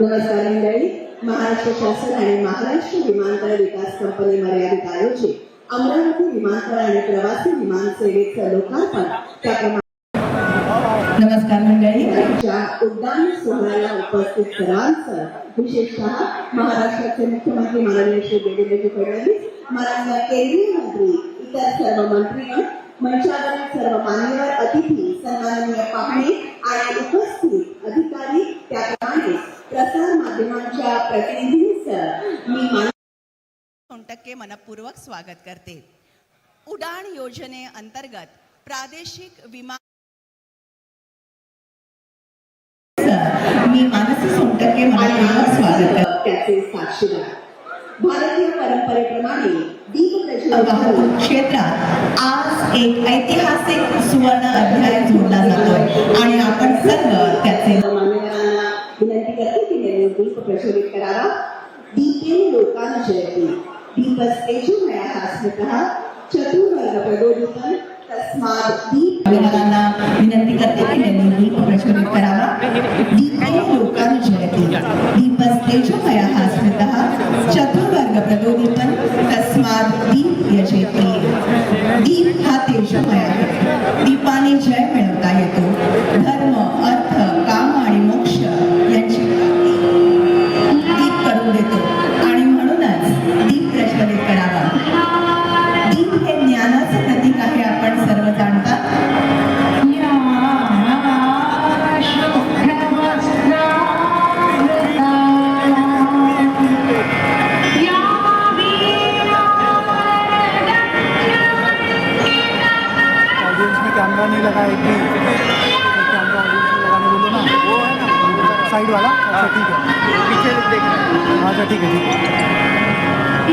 नमस्कार मंडळी महाराष्ट्र शासन आणि महाराष्ट्र विमानतळ विकास कंपनी मर्यादित आयोजित अमरावती विमानतळ आणि प्रवासी विमान सेवेचं लोकार्पण त्याप्रमाणे नमस्कार मंडळी. आजच्या उड्डाण सोहळ्याला उपस्थित सर्वांचं विशेषतः महाराष्ट्राचे मुख्यमंत्री माननीय श्री देवेंद्रजी फडणवीस माननीय केंद्रीय मंत्री इतर सर्व मंत्रीगण मंचावरील सर्व मान्यवर अतिथी सन्माननीय पाहुणे आणि उपस्थित अधिकारी त्याप्रमाणे प्रसार माध्यमांच्या मी मान टक्के मनपूर्वक स्वागत करते. उडाण योजनेअंतर्गत प्रादेशिक विमान मी मानसी सोनटक्के मनपूर्वक स्वागत करते त्याचे साक्षीदार. भारतीय परंपरेप्रमाणे वाहतूक क्षेत्रात आज एक ऐतिहासिक सुवर्ण अध्याय जोडला जातोय आणि आपण सर्व त्याचे प्रज्वलित करावा दीपे लोकान जयते दीपस तेजोमया हा स्मृतः चतुर्वर्ग प्रबोधितम तस्मात् दीप मान्यवरांना विनंती करते की त्यांनी दीप प्रज्वलित करावा. दीपे लोकान जयते दीपस तेजोमया हा स्मृतः चतुर्वर्ग प्रबोधितन. तस्मात दीप यजेती दीप हा तेजमय आहे. दीपाने जय मिळवता अच्छा ठीक आहे ठीक है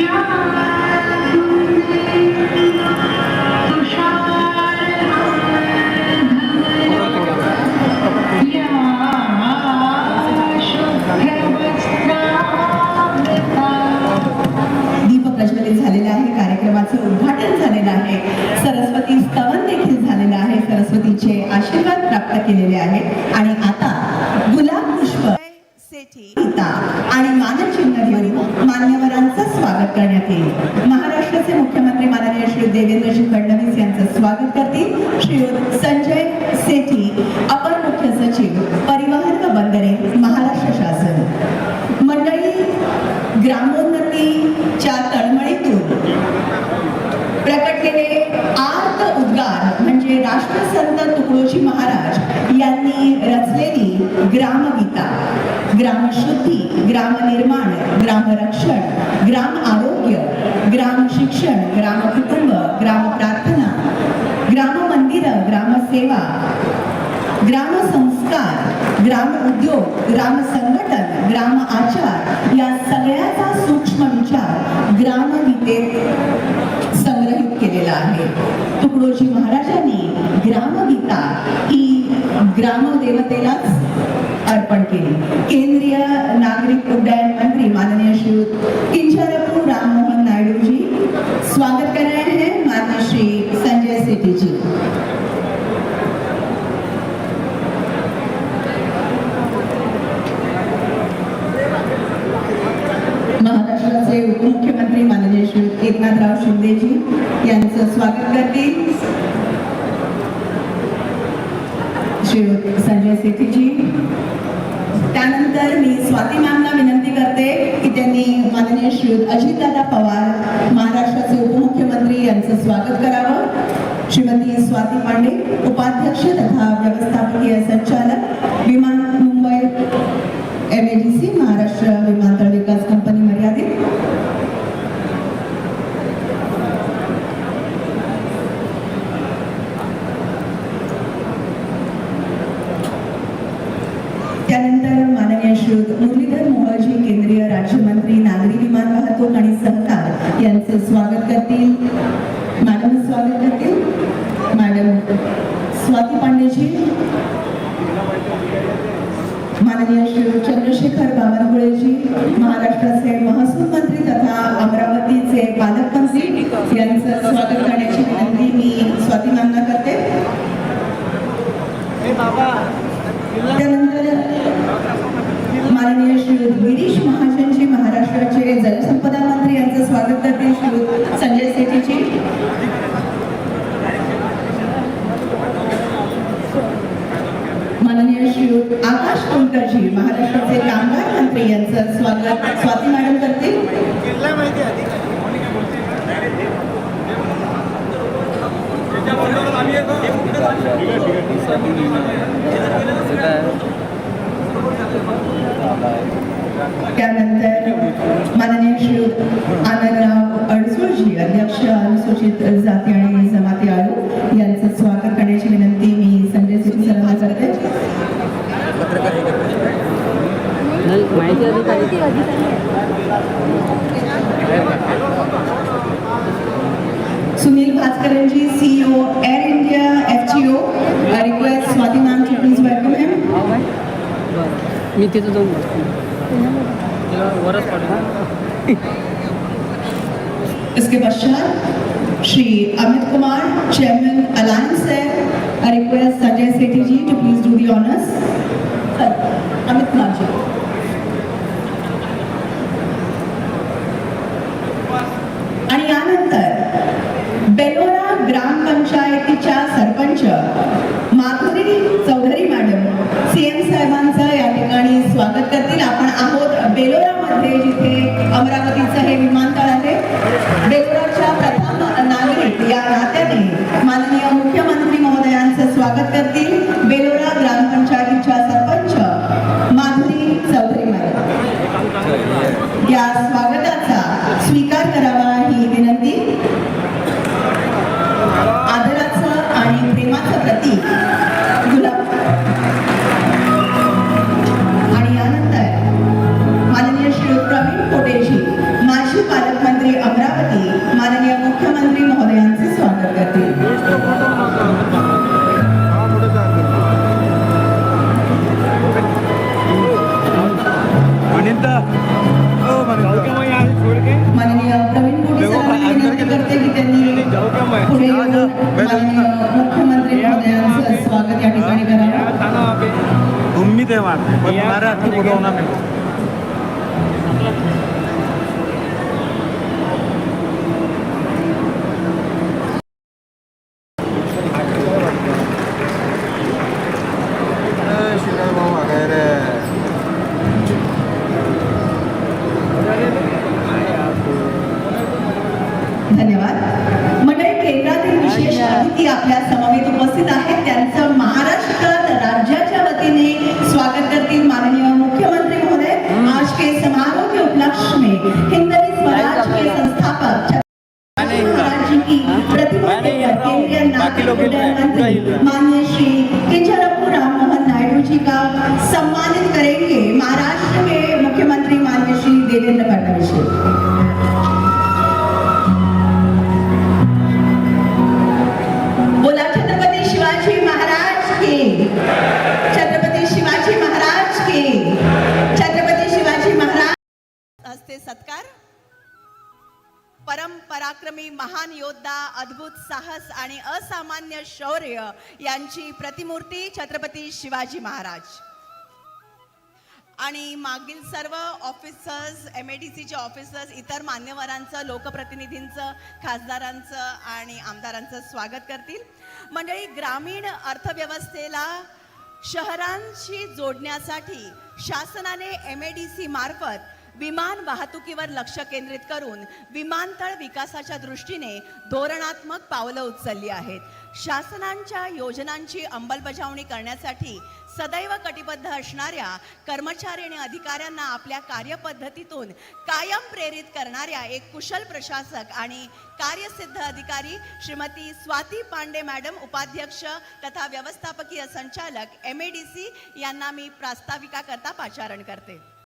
दीप प्रज्वलित झालेला आहे कार्यक्रमाचं उद्घाटन झालेलं आहे. सर आणि मानचिन्ह घेऊन मान्यवरांचं स्वागत करण्यात येईल. महाराष्ट्राचे मुख्यमंत्री माननीय श्री देवेंद्रजी फडणवीस यांचं स्वागत करतील. श्री संजय सेठी अपर मुख्य सचिव परिवहन व बंदरे महाराष्ट्र शासन. मंडळी ग्रामोन्नतीच्या तळमळीतून प्रकटलेले आर्त उद्गार म्हणजे राष्ट्रसंत तुकडोजी महाराज यांनी रचलेली ग्रामगीत ग्रामशुद्धी ग्रामनिर्माण ग्रामरक्षण ग्राम आरोग्य ग्राम शिक्षण ग्राम कुटुंब ग्राम प्रार्थना ग्राम मंदिर ग्रामसेवा ग्राम संस्कार ग्राम उद्योग ग्राम संघटन ग्राम आचार या सगळ्याचा सूक्ष्म विचार ग्रामगीतेत केलेला आहे. तुकडोजी महाराजांनी ग्रामगीता ही ग्रामदेवतेलाच अर्पण केली. केंद्रीय नागरिक उड्डयन मंत्री माननीय श्री किंचरपू राममोहन नायडूजी स्वागत कर रहे हैं माननीय श्री संजय सेठी जी महाराष्ट्राचे उपमुख्यमंत्री माननीय श्री एकनाथराव शिंदेजी यांचं स्वागत करतील श्री संजय सेठीजी. त्यानंतर मी स्वाती मॅमला विनंती करते की त्यांनी माननीय श्री अजितदादा पवार महाराष्ट्राचे उपमुख्यमंत्री यांचं स्वागत करावं. श्रीमती स्वाती पांडे उपाध्यक्ष तथा व्यवस्थापकीय संचालक विमान मुंबई एम महाराष्ट्र विमानतळ विकास कंपनी मर्यादित. त्यानंतर माननीय श्री मुरलीधर मोहळजी केंद्रीय राज्यमंत्री नागरी विमान वाहतूक आणि सहकार यांचे स्वागत करतील. मॅडम स्वागत करतील. मॅडम स्वाती पांडेजी. माननीय श्री चंद्रशेखर बावनकुळेजी महाराष्ट्राचे महसूल मंत्री तथा अमरावतीचे पालकमंत्री यांचं स्वागत करण्याची विनंती मी स्वाती मॅमना करते. त्यानंतर त्यामुळे श्री गिरीश महाजन जी महाराष्ट्राचे जलसंपदा मंत्री यांचं स्वागत करते श्री संजय सेठीजी माननीय श्री आकाश कोणकरजी महाराष्ट्राचे कामगार मंत्री यांचं स्वागत स्वाती मॅडम करतील किल्ला माहिती आहे त्यानंतर माननीय श्री आनंदराव अडसूळजी अध्यक्ष अनुसूचित जाती आणि जमाती आयोग यांचं स्वागत करण्याची विनंती मी संजय सिंग सरांना करते. Sunil Bhaskaranji CEO air India FGO request Swati ma'am to please welcome him मी तिथं जाऊन वरच इसके पश्चात श्री अमित कुमार चेयरमैन अलायंस है। I request Sanjay Sethi ji to please do the honours Amit Kumar ji. आणि यानंतर बेलोरा ग्रामपंचायतीच्या सरपंच माधुरी चौधरी मॅडम सीएम साहेबांचं या ठिकाणी स्वागत करतील. आपण आहोत बेलोरामध्ये जिथे अमरावतीचं हे विमान महोदयांचं स्वागत या ठिकाणी करावं उम्मीद है समारोह के उपलक्ष्य में हिंदवी स्वराज के संस्थापक छत्रपति महाराज जी की प्रतिमा देकर केंद्रीय नागरिक उड्डयन अद्भुत साहस आणि असामान्य शौर्य यांची प्रतिमूर्ती छत्रपती शिवाजी महाराज. आणि मागील सर्व ऑफिसर्स एम ए डी सीचे ऑफिसर्स इतर मान्यवरांचं लोकप्रतिनिधींचं खासदारांचं आणि आमदारांचं स्वागत करतील. मंडळी ग्रामीण अर्थव्यवस्थेला शहरांशी जोडण्यासाठी शासनाने एम ए डी सी मार्फत विमान वाहतुकीवर लक्ष केंद्रित करून विमानतळ विकासाच्या दृष्टीने धोरणात्मक पावलं उचलली आहेत. शासनांच्या योजनांची अंमलबजावणी करण्यासाठी सदैव कटिबद्ध असणाऱ्या कर्मचारी आणि अधिकाऱ्यांना आपल्या कार्यपद्धतीतून कायम प्रेरित करणाऱ्या एक कुशल प्रशासक आणि कार्यसिद्ध अधिकारी श्रीमती स्वाती पांडे मॅडम उपाध्यक्ष तथा व्यवस्थापकीय संचालक एम ए डी सी यांना मी प्रास्ताविकाकरता पाचारण करते.